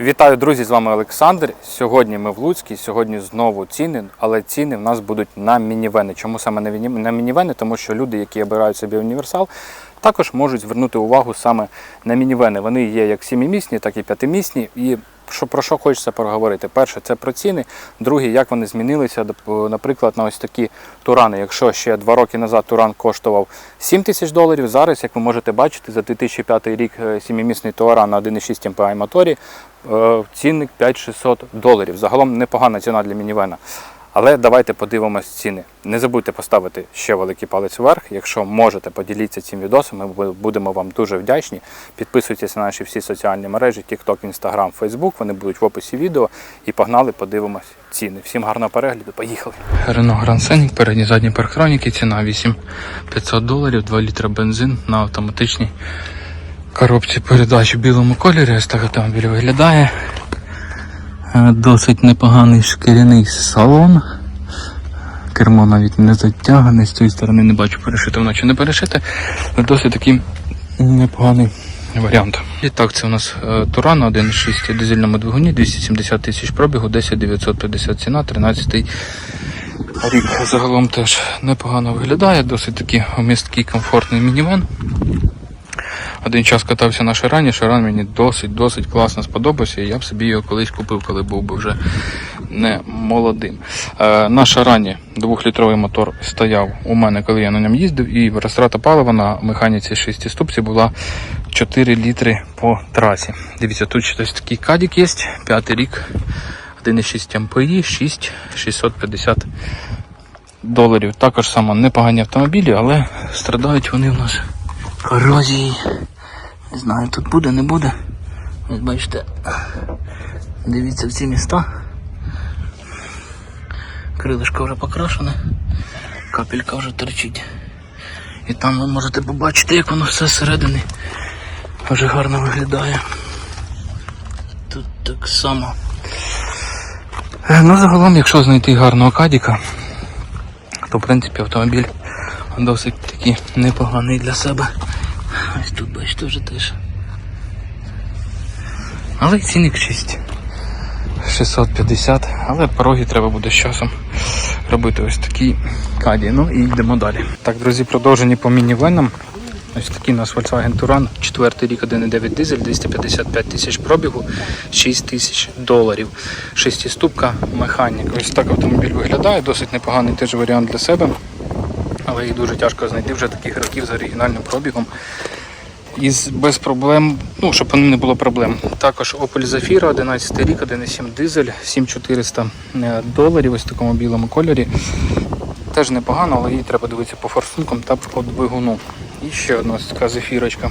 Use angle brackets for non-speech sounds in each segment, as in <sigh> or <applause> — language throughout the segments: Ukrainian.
Вітаю, друзі! З вами Олександр. Сьогодні ми в Луцькій. Сьогодні знову ціни, але ціни в нас будуть на мінівени. Чому саме на міні- мінівени? Тому що люди, які обирають собі універсал, також можуть звернути увагу саме на мінівени. Вони є як сімимісні, так і п'ятимісні. І що про що хочеться поговорити? Перше, це про ціни. Друге, як вони змінилися, наприклад, на ось такі турани. Якщо ще два роки назад туран коштував 7 тисяч доларів, зараз, як ви можете бачити, за 2005 рік е, сімимісний туран на 1,6 MPI моторі цінник 5600 доларів. Загалом непогана ціна для мінівена. Але давайте подивимось ціни. Не забудьте поставити ще великий палець вверх. Якщо можете, поділіться цим відосом. Ми будемо вам дуже вдячні. Підписуйтесь на наші всі соціальні мережі: TikTok, Instagram, Facebook. Вони будуть в описі відео. І погнали, подивимось ціни. Всім гарного перегляду. Поїхали. Renault Grand Scenic, передні задні парктроніки, ціна 8500 доларів, 2 літра бензин на автоматичній коробці передач в білому кольорі. Ось так автомобіль виглядає. Е, Досить непоганий шкіряний салон. Кермо навіть не затягане, з цієї сторони не бачу перешити, воно чи не перешите. Досить такий непоганий варіант. І так, це у нас е, Туран 1.6 дизельному двигуні, 270 тисяч пробігу, 10 950 ціна, 13 рік. Загалом теж непогано виглядає, досить такий місткий комфортний мінівен. Один час катався на Шарані, Шаран мені досить-досить класно сподобався, і я б собі його колись купив, коли був би вже не молодим. Е, на Шарані двохлітровий мотор стояв у мене, коли я на ньому їздив, і розтрата палива на механіці 6 ступці була 4 літри по трасі. Дивіться, тут ще такий кадік є, п'ятий рік, 1,6 МПІ, 6 650 доларів. Також само непогані автомобілі, але страдають вони в нас корозією. Не знаю, тут буде, не буде. Ось бачите, дивіться в ці міста. Крилишко вже покрашене, капелька вже торчить. І там ви можете побачити, як воно все зсередини вже гарно виглядає. Тут так само. Ну, загалом, якщо знайти гарного кадіка, то в принципі автомобіль досить такий непоганий для себе. Ось тут бачите вже теж. Але цінник 6. 650, але пороги треба буде з часом робити ось такі каді. Ну і йдемо далі. Так, друзі, продовжені по мінівенам. Ось такий у нас Volkswagen Touran, 4 рік 1.9 дизель, 255 тисяч пробігу, 6 тисяч доларів. Шестиступка механік. Ось так автомобіль виглядає, досить непоганий теж варіант для себе. Але їх дуже тяжко знайти вже таких років з оригінальним пробігом. Із без проблем, ну, щоб не було проблем. Також Opel Zafira, 11 рік, 1.7 дизель, 7400 е, доларів ось в такому білому кольорі. Теж непогано, але їй треба дивитися по форсункам та по двигуну. І ще одна така зефірочка.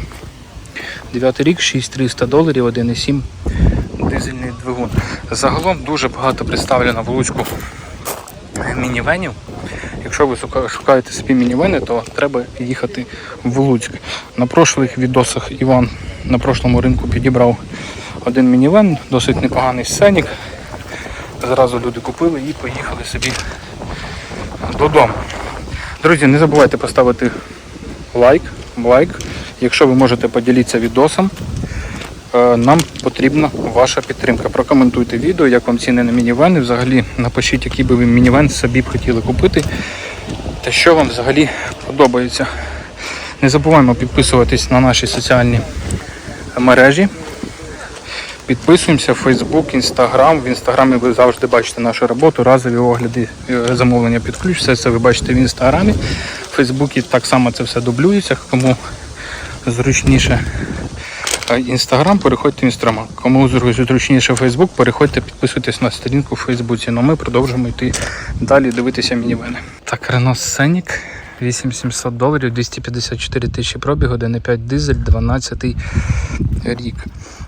9 рік, 6300 доларів, 1,7 дизельний двигун. Загалом дуже багато представлено в Луцьку мінівенів. Якщо ви шукаєте собі мінівени, то треба їхати в Луцьк. На прошлих відосах Іван на прошлому ринку підібрав один мінівен, досить непоганий сценік. Зразу люди купили і поїхали собі додому. Друзі, не забувайте поставити лайк, лайк. Якщо ви можете поділитися відосом, нам потрібна ваша підтримка. Прокоментуйте відео, як вам ціни на мінівени. Взагалі напишіть, який би ви мінівен собі б хотіли купити. Та що вам взагалі подобається. Не забуваємо підписуватись на наші соціальні мережі. Підписуємося в Facebook, Instagram. В інстаграмі ви завжди бачите нашу роботу, разові огляди е, замовлення під ключ. Все це ви бачите в інстаграмі. В Фейсбуці так само це все дублюється. Кому зручніше Інстаграм, переходьте в Інстаграм. Кому зручніше Фейсбук, переходьте, підписуйтесь на сторінку в Фейсбуці. Ну ми продовжуємо йти далі дивитися мінівени. Так, Renault Scenic 8700 доларів, 254 тисячі пробігу, 1,5 дизель, 12 рік.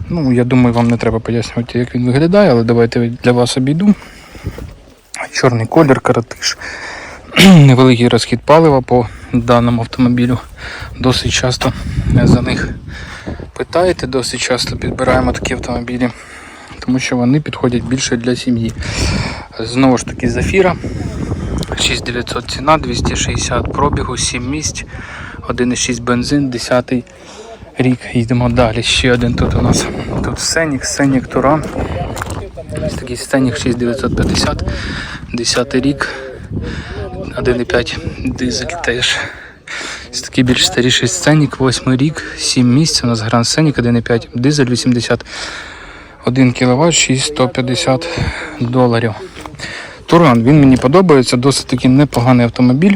Ну, я думаю, вам не треба пояснювати, як він виглядає, але давайте для вас обійду. Чорний колір, каратиш. <clears throat> Невеликий розхід палива по даному автомобілю. Досить часто за них питаєте, досить часто підбираємо такі автомобілі, тому що вони підходять більше для сім'ї. Знову ж таки, Зафіра. 6900 ціна, 260 пробігу, 7 місць, 1,6 бензин, 10 рік. Йдемо далі. Ще один тут у нас. Тут Сенік, Сенік Туран. Ось такий Сенік 6950, 10 рік. 1,5 дизель теж. Ось такий більш старіший сценік, 8 рік, 7 місць. У нас Гранд Сценік 1,5 дизель 81 кВт, 6150 доларів. Туран, він мені подобається, досить таки непоганий автомобіль.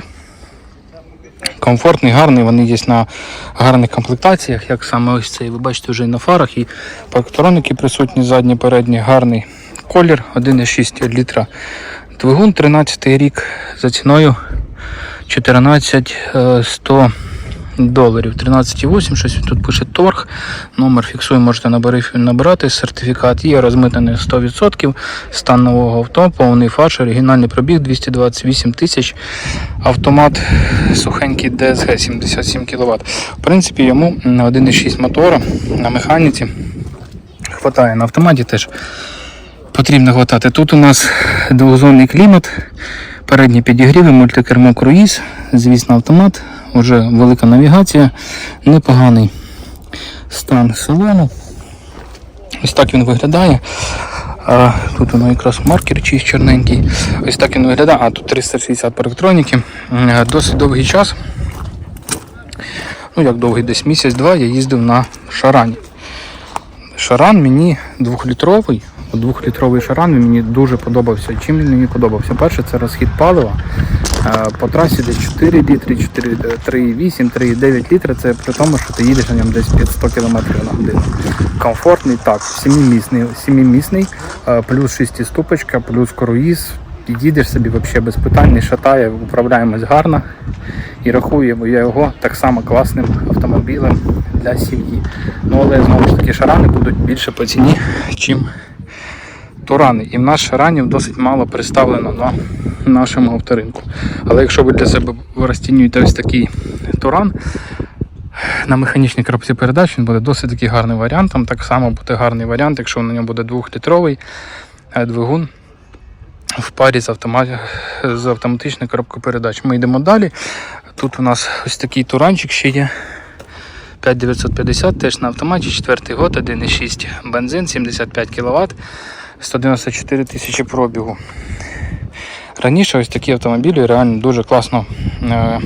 Комфортний, гарний, вони є на гарних комплектаціях, як саме ось цей. Ви бачите вже і на фарах, і парктроники присутні, задні, передні, гарний колір, 1,6 літра. Двигун 13 рік за ціною 14 е, 100 доларів. 13,8, щось тут пише торг. Номер фіксує, можете набирати. Сертифікат є розмитнений 100%. Стан нового авто, повний фарш, оригінальний пробіг 228 тисяч. Автомат сухенький DSG 77 кВт. В принципі, йому 1,6 мотора на механіці хватає. На автоматі теж потрібно хватати. Тут у нас двохзонний клімат, передні підігріви, мультикермо круїз, звісно, автомат, вже велика навігація, непоганий стан салону. Ось так він виглядає. А, тут воно якраз маркер чийсь чорненький. Ось так він виглядає. А тут 360 по електроніки. Досить довгий час. Ну як довгий, десь місяць-два я їздив на шарані. Шаран мені двохлітровий. Двохлітровий шаран мені дуже подобався. Чим він мені подобався? Перше, це розхід палива. Е, По трасі десь 4 літри, 3,8, 3,9 літри. Це при тому, що ти їдеш на ньому десь 500 км на годину. Комфортний, так, сімімісний, сімімісний, е, плюс шестиступочка, плюс круїз. Їдеш собі взагалі без питань, не шатає, управляємось гарно і рахуємо я його так само класним автомобілем для сім'ї. Ну але знову ж таки шарани будуть більше по ціні, чим турани. І в нас шаранів досить мало представлено на нашому авторинку. Але якщо ви для себе розцінюєте ось такий туран, на механічній коробці передач він буде досить таки гарним варіантом. Так само буде гарний варіант, якщо на ньому буде двохлітровий е, двигун в парі з, автомат... з автоматичною коробкою передач. Ми йдемо далі. Тут у нас ось такий туранчик ще є. 5950 теж на автоматі, 4 год, 1,6 бензин, 75 кВт, 194 тисячі пробігу. Раніше ось такі автомобілі реально дуже класно. е,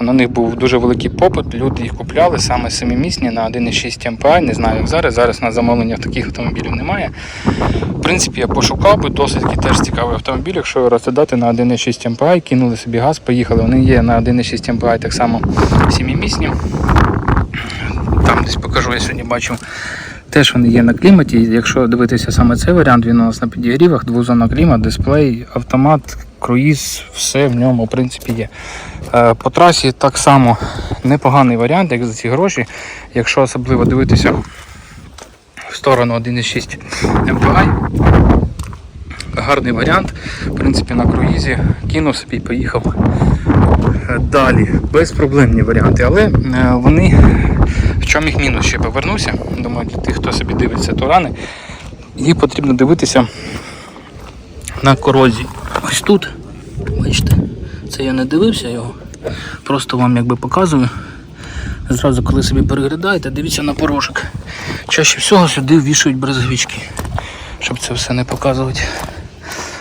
На них був дуже великий попит, люди їх купляли саме семимісні на 1,6 MPI. Не знаю, як зараз. Зараз на замовлення таких автомобілів немає. В принципі, я пошукав би досить теж цікавий автомобіль. Якщо розглядати на 1,6 MPI, кинули собі газ, поїхали. Вони є на 1,6 MPI так само сімімісні. Там десь покажу, я сьогодні бачив. Теж вони є на кліматі. Якщо дивитися саме цей варіант, він у нас на підігрівах, двозонна клімат, дисплей, автомат, круїз, все в ньому в принципі є. Е, По трасі так само непоганий варіант, як за ці гроші. Якщо особливо дивитися в сторону 1,6 MPI, гарний варіант. В принципі, на круїзі кинув собі і поїхав Е, далі. Безпроблемні варіанти, але е, вони в чому їх мінус ще повернуся. Думаю, для тих, хто собі дивиться турани, їх потрібно дивитися на корозії. Ось тут, бачите, це я не дивився його. Просто вам якби показую. Зразу, коли собі переглядаєте, дивіться на порошок. Чаще всього сюди вішають брезговички, щоб це все не показувати.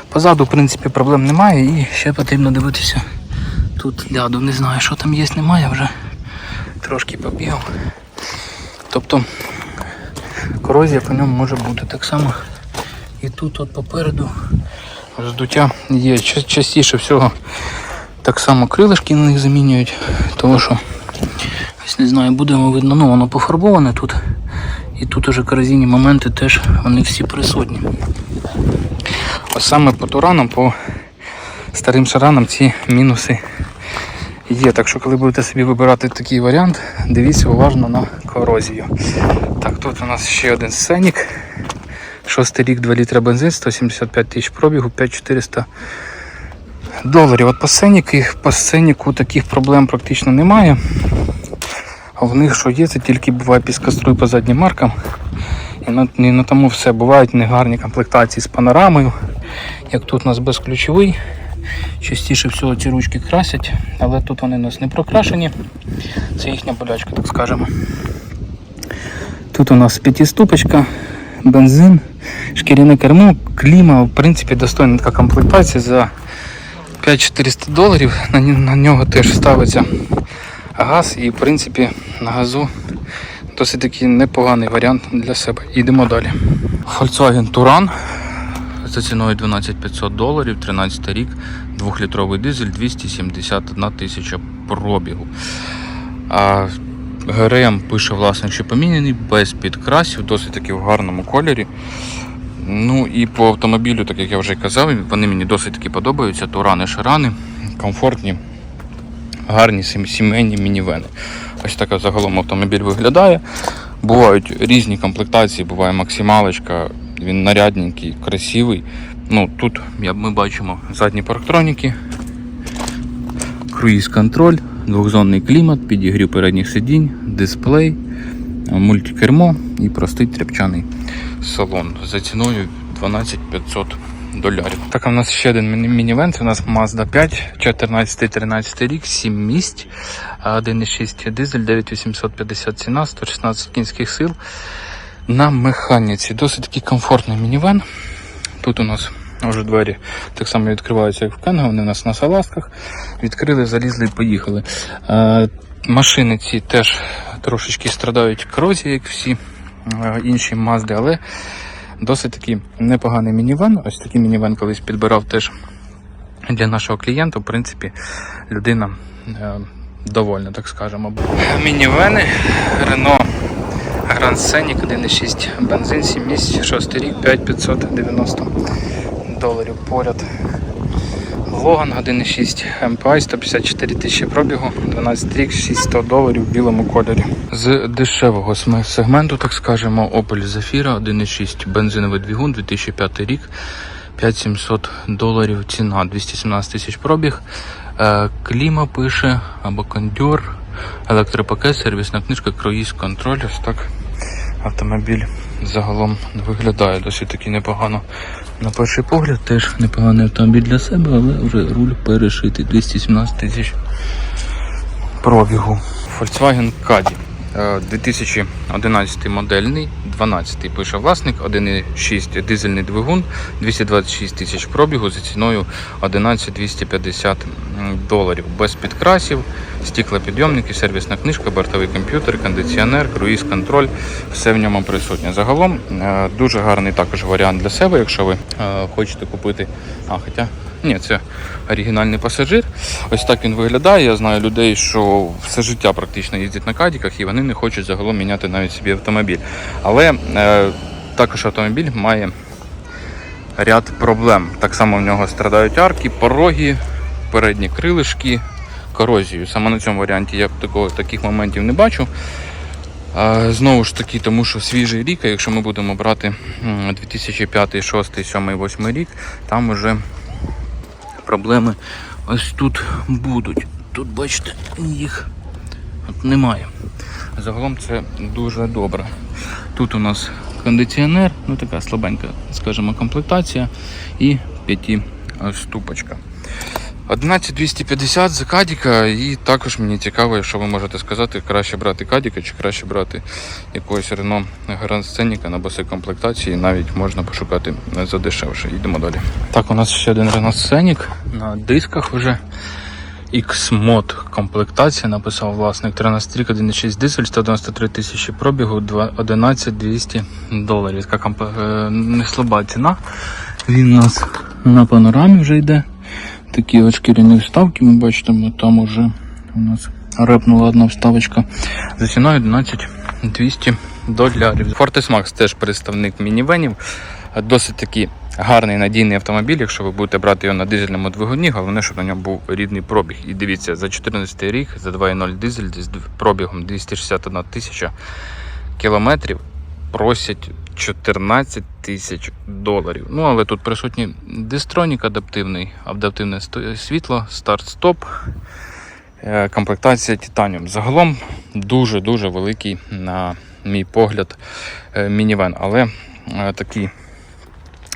Позаду, в принципі, проблем немає і ще потрібно дивитися. Тут ляду, не знаю, що там є, немає вже. Трошки побігав. Тобто корозія по ньому може бути так само. І тут от попереду роздуття є. Частіше всього так само крилишки на них замінюють, тому що ось не знаю, будемо видно, ну воно пофарбоване тут. І тут уже корозійні моменти теж вони всі присутні. Ось саме по туранам, по старим шаранам ці мінуси є. Так що, коли будете собі вибирати такий варіант, дивіться уважно на корозію. Так, тут у нас ще один сценік. Шостий рік, 2 літра бензин, 175 тисяч пробігу, 5400 доларів. От по сценіку, по сценіку таких проблем практично немає. А в них що є, це тільки буває піскоструй по заднім маркам. І на, і на тому все. Бувають негарні комплектації з панорамою. Як тут у нас безключовий. Частіше всього ці ручки красять, але тут вони у нас не прокрашені. Це їхня болячка, так скажемо. Тут у нас п'ятиступочка, бензин, шкіряне кермо, кліма. В принципі, достойна така комплектація за 5400 доларів. На, нього теж ставиться газ і в принципі на газу досить такий непоганий варіант для себе. Йдемо далі. Volkswagen Touran за ціною 12500 доларів, 13 рік, 2-літровий дизель, 271 тисяча пробігу. А ГРМ пише власник, що поміняний, без підкрасів, досить таки в гарному кольорі. Ну і по автомобілю, так як я вже казав, вони мені досить таки подобаються. Турани, шарани, комфортні, гарні сімейні мінівени. Ось так загалом автомобіль виглядає. Бувають різні комплектації, буває максималочка, він нарядненький, красивий. Ну, тут ми бачимо задні парктроніки, круїз контроль, двохзонний клімат, підігрів передніх сидінь, дисплей, мультикермо і простий тряпчаний салон за ціною 12 500 долярів. Так, в нас ще один міні- мінівен. Це у нас Mazda 5, 14-13 рік, 7 місць, 1,6 дизель, 9850 ціна, 116 кінських сил. На механіці. Досить такий комфортний мінівен. Тут у нас вже двері так само відкриваються, як в Кенго, вони у нас на салазках. Відкрили, залізли і поїхали. Е, машини ці теж трошечки страдають корозією, як всі е, інші Мазди, але досить такий непоганий мінівен. Ось такий мінівен колись підбирав теж для нашого клієнта. В принципі, людина е, довольна, так скажемо. Мінівени Renault Grand Scenic 1.6 бензин 7 місць, 6 рік, 5590 доларів поряд. Логан 1.6 MPI 154 тисячі пробігу, 12 рік, 600 доларів в білому кольорі. З дешевого сегменту, так скажемо, Opel Zafira 1.6 бензиновий двигун 2005 рік, 5700 доларів ціна, 217 тисяч пробіг. Е, Кліма пише або кондьор, електропакет, сервісна книжка, круїз контроль. Ось так автомобіль загалом виглядає досить таки непогано. На перший погляд теж непоганий автомобіль для себе, але вже руль перешитий. 217 тисяч пробігу. Volkswagen Caddy. Е, 2011 модельний, 12 пише власник, 1,6 дизельний двигун, 226 тисяч пробігу за ціною 11 250 доларів. Без підкрасів, стіклопідйомники, сервісна книжка, бортовий комп'ютер, кондиціонер, круїз контроль, все в ньому присутнє. Загалом е, дуже гарний також варіант для себе, якщо ви е, хочете купити. А, хоча ні, це оригінальний пасажир. Ось так він виглядає. Я знаю людей, що все життя практично їздять на кадіках і вони не хочуть загалом міняти навіть собі автомобіль. Але е, також автомобіль має ряд проблем. Так само в нього страдають арки, пороги, передні крилишки, корозію. Саме на цьому варіанті я такого, таких моментів не бачу. Знову ж таки, тому що свіжий рік, а якщо ми будемо брати 2005, 6, 7, 8 рік, там вже проблеми ось тут будуть. Тут, бачите, їх от немає. Загалом це дуже добре. Тут у нас кондиціонер, ну така слабенька, скажімо, комплектація і п'ятиступочка. 11250 за Кадіка, і також мені цікаво, що ви можете сказати, краще брати Кадіка чи краще брати якогось Рено Гранд Сценіка на баси комплектації, навіть можна пошукати за дешевше. Йдемо далі. Так, у нас ще один Renault Scenic на дисках вже. X-Mod комплектація, написав власник 13 рік, 1,6 дизель, 193 тисячі пробігу, 2 11 200 доларів. Така комп- е, не слаба ціна. Він у нас на панорамі вже йде. Такі от шкіряні вставки, ми бачимо, там уже у нас репнула одна вставочка. За ціною 11 200 доларів. Fortis Max теж представник мінівенів. Досить таки гарний надійний автомобіль, якщо ви будете брати його на дизельному двигуні, головне, щоб на ньому був рідний пробіг. І дивіться, за 14 рік, за 2.0 дизель з пробігом 261 тисяча кілометрів просять 14 тисяч доларів. Ну, але тут присутній дистронік адаптивний, адаптивне світло, старт-стоп, е, комплектація титаніум. Загалом дуже-дуже великий, на мій погляд, е, мінівен. Але е, такий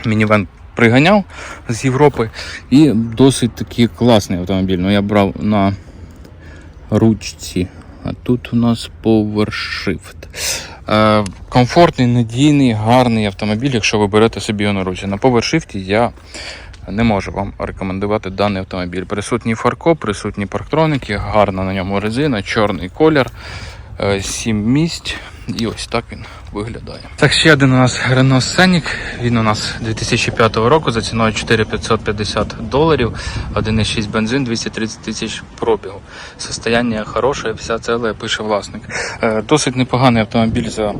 мінівен приганяв з Європи і досить такий класний автомобіль. Ну, я брав на ручці. А тут у нас PowerShift. Е, комфортний, надійний, гарний автомобіль, якщо ви берете собі його на руці. На PowerShift я не можу вам рекомендувати даний автомобіль. Присутній фарко, присутні парктроники, гарна на ньому резина, чорний колір, 7 місць. І ось так він виглядає. Так, ще один у нас Renault Scenic. Він у нас 2005 року за ціною 4550 доларів. 1,6 бензин, 230 тисяч пробігу. Состояння хороше, вся целе, пише власник. Е, Досить непоганий автомобіль за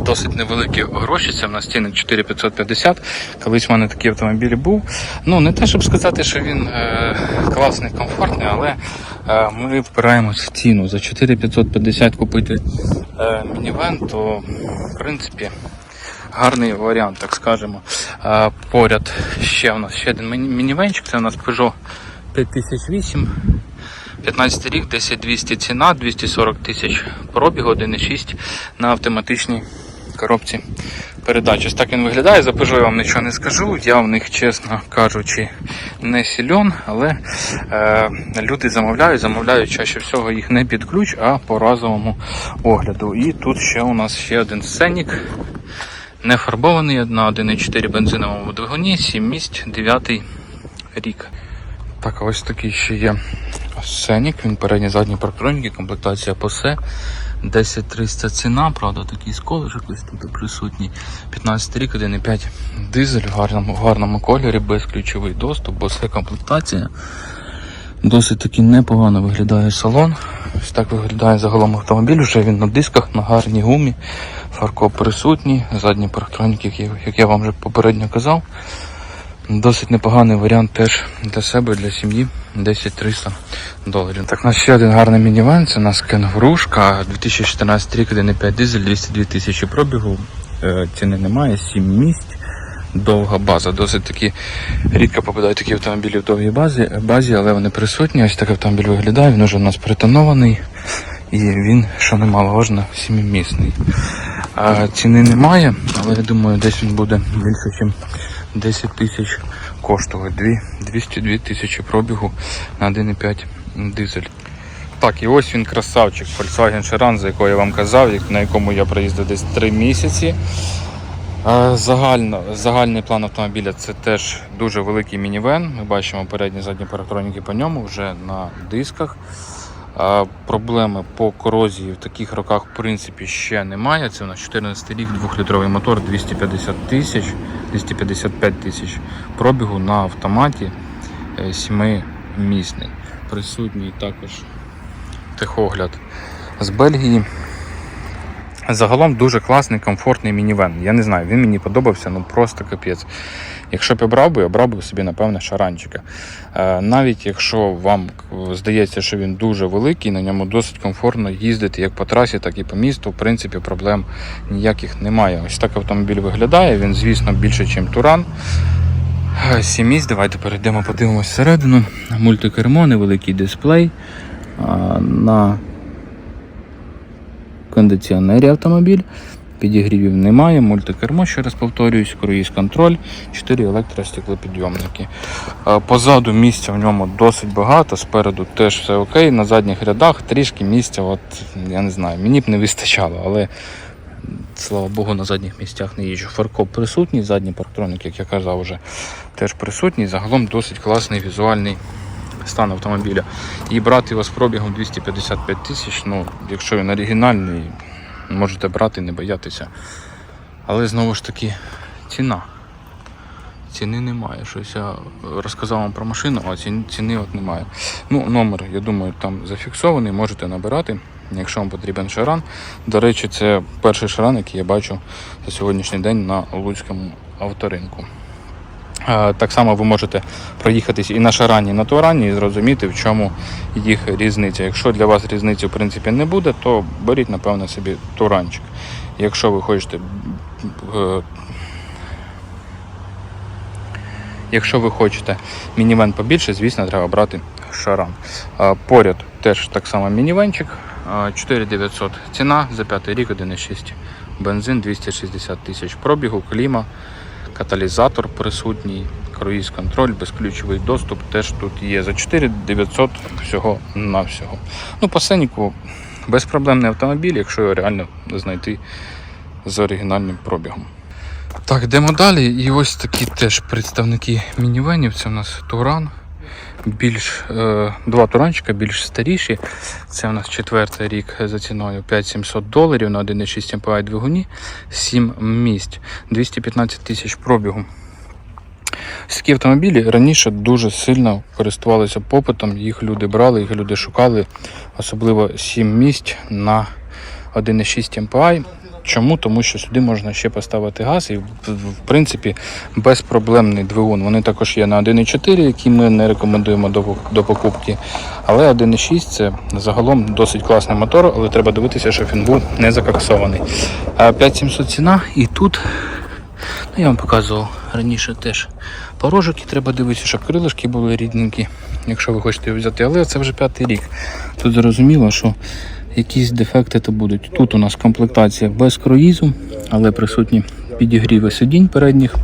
досить невеликі гроші. Це в нас цінник 4550. Колись в мене такий автомобіль був. Ну, не те, щоб сказати, що він е, класний, комфортний, але е, ми впираємось в ціну. За 4550 купити мінівен, то в принципі гарний варіант, так скажемо. Поряд ще у нас ще один мінівенчик, це у нас Peugeot 5008. 15 рік, 10200 ціна, 240 тисяч пробіг, 1,6 на автоматичній коробці передач. Ось так він виглядає. За я вам нічого не скажу. Я в них, чесно кажучи, не сільон, але е, люди замовляють, замовляють чаще всього їх не під ключ, а по разовому огляду. І тут ще у нас ще один сценік. Не фарбований на 1,4 бензиновому двигуні, 7 місць, 9 рік. Так, ось такий ще є Сенік, він передні задні парктроніки, комплектація посе. 10300 ціна, правда, такий сколишок ось тут присутній. 15 рік, 1,5 дизель в гарному, в гарному кольорі, безключовий доступ, босе комплектація. Досить таки непогано виглядає салон. Ось так виглядає загалом автомобіль. Вже він на дисках, на гарній гумі. Фаркоп присутній, задні парктроніки, як я вам вже попередньо казав. Досить непоганий варіант теж для себе, для сім'ї. 10-300 доларів. Так, у нас ще один гарний мінівен. Це у нас кенгурушка. 2014 рік, 1,5 дизель, 202 тисячі пробігу. Е, Ціни немає, 7 місць. Довга база. Досить таки рідко попадають такі автомобілі в довгій базі, базі, але вони присутні. Ось так автомобіль виглядає. Він уже у нас притонований. І він, що немаловажно, сімимісний. А, ціни немає, але я думаю, десь він буде більше, ніж 10 тисяч. Дві- 202 тисячі пробігу на 1,5 дизель. Так, і ось він красавчик, Volkswagen Chiron, за якого я вам казав, на якому я проїздив десь 3 місяці. Загально, загальний план автомобіля це теж дуже великий мінівен. Ми бачимо передні задні парктроніки по ньому вже на дисках. Е, Проблеми по корозії в таких роках в принципі ще немає. Це у нас 14 рік, 2-літровий мотор, 250 тисяч, 255 тисяч пробігу на автоматі 7-місний. Присутній також техогляд з Бельгії. Загалом дуже класний, комфортний мінівен. Я не знаю, він мені подобався, ну просто капець. Якщо б я брав би, я брав би собі, напевне, шаранчика. Е, навіть якщо вам е, здається, що він дуже великий, на ньому досить комфортно їздити як по трасі, так і по місту. В принципі, проблем ніяких немає. Ось так автомобіль виглядає. Він, звісно, більше, ніж Туран. Е, Сім місць, давайте перейдемо, подивимось всередину. Мультикермо, невеликий дисплей. На кондиціонері автомобіль. Підігрівів немає, мультикермо, ще раз повторююсь, круїз контроль, 4 електростеклопідйомники. Е, Позаду місця в ньому досить багато, спереду теж все окей. На задніх рядах трішки місця, от, я не знаю, мені б не вистачало, але слава Богу, на задніх місцях не їжджу. Фаркоп присутній, задній парктроник, як я казав, вже теж присутній. Загалом досить класний візуальний стан автомобіля. І брати його з пробігом 255 тисяч, ну, якщо він оригінальний, можете брати, не боятися. Але знову ж таки, ціна. Ціни немає. Щось я розказав вам про машину, а ціни, ціни от немає. Ну, номер, я думаю, там зафіксований, можете набирати, якщо вам потрібен шаран. До речі, це перший шаран, який я бачу за сьогоднішній день на Луцькому авторинку. Так само ви можете проїхатись і на шарані, і на турані, і зрозуміти, в чому їх різниця. Якщо для вас різниці в принципі не буде, то беріть, напевно, собі туранчик. Якщо ви хочете. е, Якщо ви хочете мінівен побільше, звісно, треба брати шаран. Поряд теж так само мінівенчик. е, 4900 ціна за 5 рік 1,6 бензин 260 тисяч пробігу, кліма каталізатор присутній, круїз контроль, безключовий доступ теж тут є. За 4900 всього на всього. Ну, по сеніку безпроблемний автомобіль, якщо його реально знайти з оригінальним пробігом. Так, йдемо далі. І ось такі теж представники мінівенів. Це у нас Туран. Більш е, два туранчика, більш старіші. Це у нас четвертий рік за ціною 5700 доларів на 1,6 MPI двигуні, 7 місць, 215 тисяч пробігу. Такі автомобілі раніше дуже сильно користувалися попитом, їх люди брали, їх люди шукали, особливо 7 місць на 1,6 MPI. Чому? Тому що сюди можна ще поставити газ і в- принципі безпроблемний двигун. Вони також є на 1,4, які ми не рекомендуємо до, до покупки. Але 1,6 це загалом досить класний мотор, але треба дивитися, щоб він був не закоксований. А 5700 ціна і тут Ну, я вам показував раніше теж порожики, треба дивитися, щоб крилишки були рідненькі, якщо ви хочете його взяти. Але це вже п'ятий рік. Тут зрозуміло, що якісь дефекти то будуть. Тут у нас комплектація без круїзу, але присутні підігріви сидінь передніх.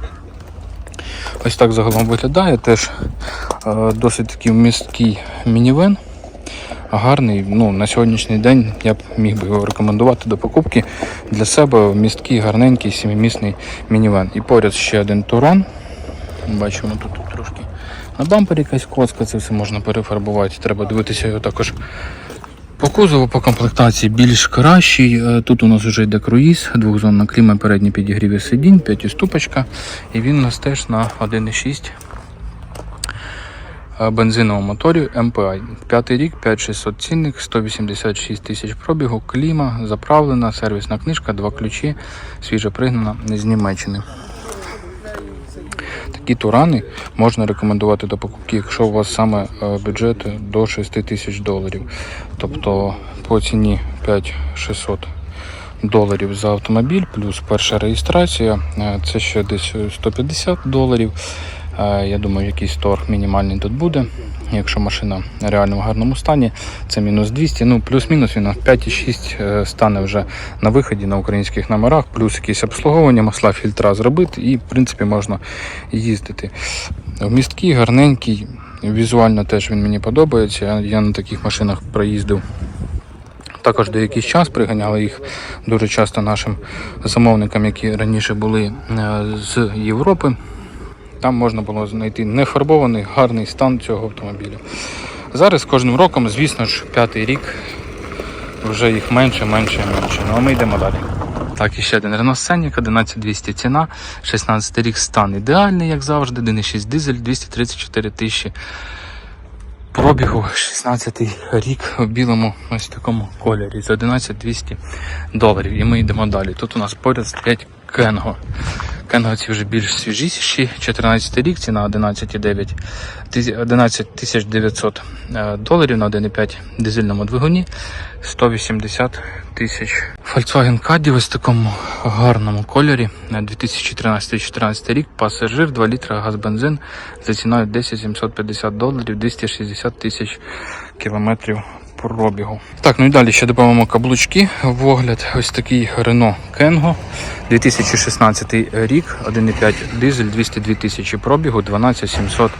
Ось так загалом виглядає. Теж е, досить такий вмісткий мінівен. Гарний, ну на сьогоднішній день я б міг би його рекомендувати до покупки для себе місткий, гарненький, сімимісний мінівен. І поряд ще один туран. Бачимо тут, тут трошки на бампері якась коцка, це все можна перефарбувати. Треба дивитися його також по кузову, по комплектації більш кращий. Е, Тут у нас вже йде круїз, двохзонна кліма, передні підігріві сидінь, п'ятиступочка. І він у нас теж на 1,6 е, бензиновому моторі MPI. П'ятий рік, 5600 цінник, 186 тисяч пробігу, кліма, заправлена, сервісна книжка, два ключі, свіже пригнана з Німеччини. Такі турани можна рекомендувати до покупки, якщо у вас саме е, бюджет до 6 тисяч доларів. Тобто по ціні 5600 доларів за автомобіль, плюс перша реєстрація, е, це ще десь 150 доларів. Е, Я думаю, якийсь торг мінімальний тут буде. Якщо машина реально в гарному стані, це мінус 200, ну плюс-мінус він на 5,6 е, стане вже на виході на українських номерах, плюс якісь обслуговування, масла фільтра зробити і в принципі можна їздити. Вмісткий, гарненький, візуально теж він мені подобається. Я- Я на таких машинах проїздив також деякий час приганяли їх дуже часто нашим замовникам, які раніше були е, з Європи. Там можна було знайти нефарбований гарний стан цього автомобіля. Зараз кожним роком, звісно ж, п'ятий рік вже їх менше, менше менше. Ну а ми йдемо далі. Так, і ще один Renault Scenic, 11200 ціна, 16 рік стан ідеальний, як завжди, 1,6 дизель, 234 тисячі пробігу 16 рік в білому ось такому кольорі за 11200 доларів. І ми йдемо далі. Тут у нас поряд стоять Кенго. Кенго ці вже більш свіжіші, 14 рік, ціна 11,9 тисяч- 11 900 е, доларів на 1,5 дизельному двигуні, 180 тисяч. Volkswagen Caddy в такому гарному кольорі. Е, 2013-2014 рік, пасажир, 2 літра газ бензин за ціною 10 750 доларів, 260 тисяч кілометрів пробігу. Так, ну і далі ще додамо каблучки в огляд. Ось такий Renault Kengo, 2016 рік, 1,5 дизель, 202 тисячі пробігу, 12 700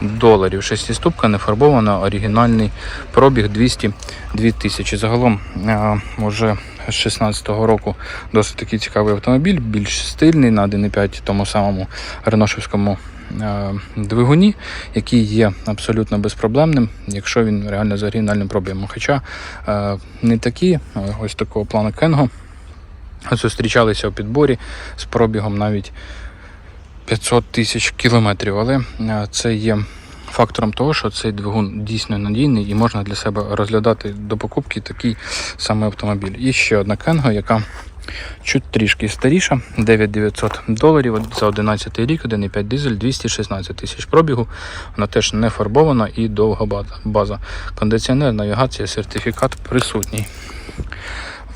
доларів. Шестиступка, нефарбована, оригінальний пробіг 202 тисячі. Загалом е, вже з 16-го року досить такий цікавий автомобіль, більш стильний на 1,5 тому самому реношевському е, двигуні, який є абсолютно безпроблемним, якщо він реально з оригінальним пробігом. Хоча е, не такі, е, ось такого плану Кенго зустрічалися у підборі з пробігом навіть 500 тисяч кілометрів, але е, це є фактором того, що цей двигун дійсно надійний і можна для себе розглядати до покупки такий саме автомобіль. І ще одна Кенго, яка чуть трішки старіша, 9900 доларів за 11 рік, 1,5 дизель, 216 тисяч пробігу. Вона теж не фарбована і довга база. Кондиціонер, навігація, сертифікат присутній.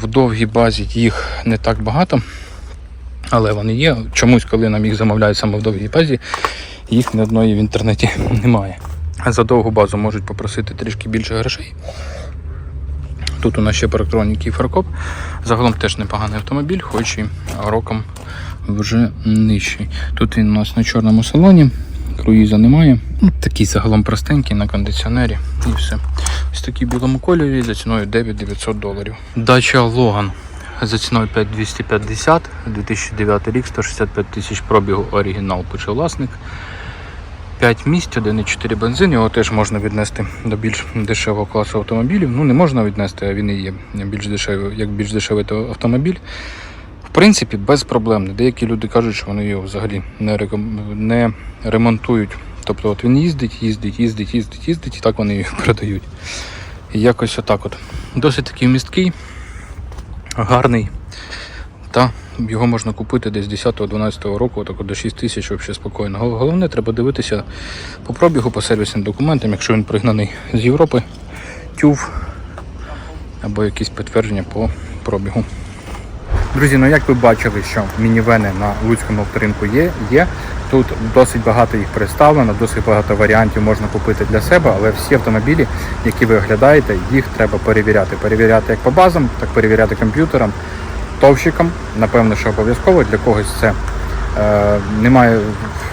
В довгій базі їх не так багато, але вони є. Чомусь, коли нам їх замовляють саме в довгій базі, їх ні одної в інтернеті <laughs> немає. За довгу базу можуть попросити трішки більше грошей. Тут у нас ще парктронік і фаркоп. Загалом теж непоганий автомобіль, хоч і роком вже нижчий. Тут він у нас на чорному салоні. Круїза немає. Ну, такий загалом простенький на кондиціонері і все. Ось такий в білому кольорі за ціною 9900 доларів. Дача Логан за ціною 5250, 2009 рік, 165 тисяч пробігу, оригінал пише власник. 5 місць, 1,4 бензин, його теж можна віднести до більш дешевого класу автомобілів. Ну, не можна віднести, а він і є більш дешевий, як більш дешевий то автомобіль. В принципі, безпроблемний. Деякі люди кажуть, що вони його взагалі не, реком... не ремонтують. Тобто от він їздить, їздить, їздить, їздить, їздить, і так вони його <laughs> продають. І якось отак от. Досить такий місткий, гарний. Та його можна купити десь 10-12 року, так до 6 тисяч взагалі спокійно. Головне, треба дивитися по пробігу, по сервісним документам, якщо він пригнаний з Європи, тюв або якісь підтвердження по пробігу. Друзі, ну як ви бачили, що мінівени на луцькому авторинку є, є. Тут досить багато їх представлено, досить багато варіантів можна купити для себе, але всі автомобілі, які ви оглядаєте, їх треба перевіряти. Перевіряти як по базам, так перевіряти комп'ютерам, товщикам. Напевно, що обов'язково для когось це е, немає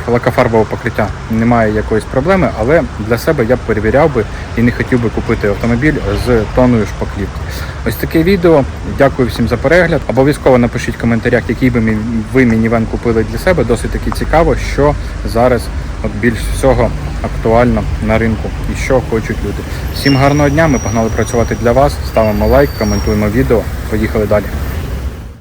лакофарбового покриття, немає якоїсь проблеми, але для себе я б перевіряв би і не хотів би купити автомобіль з тонною шпаклівки. Ось таке відео. Дякую всім за перегляд. Обов'язково напишіть в коментарях, який би ви мінівен купили для себе. Досить таки цікаво, що зараз от більш всього актуально на ринку і що хочуть люди. Всім гарного дня. Ми погнали працювати для вас. Ставимо лайк, коментуємо відео. Поїхали далі.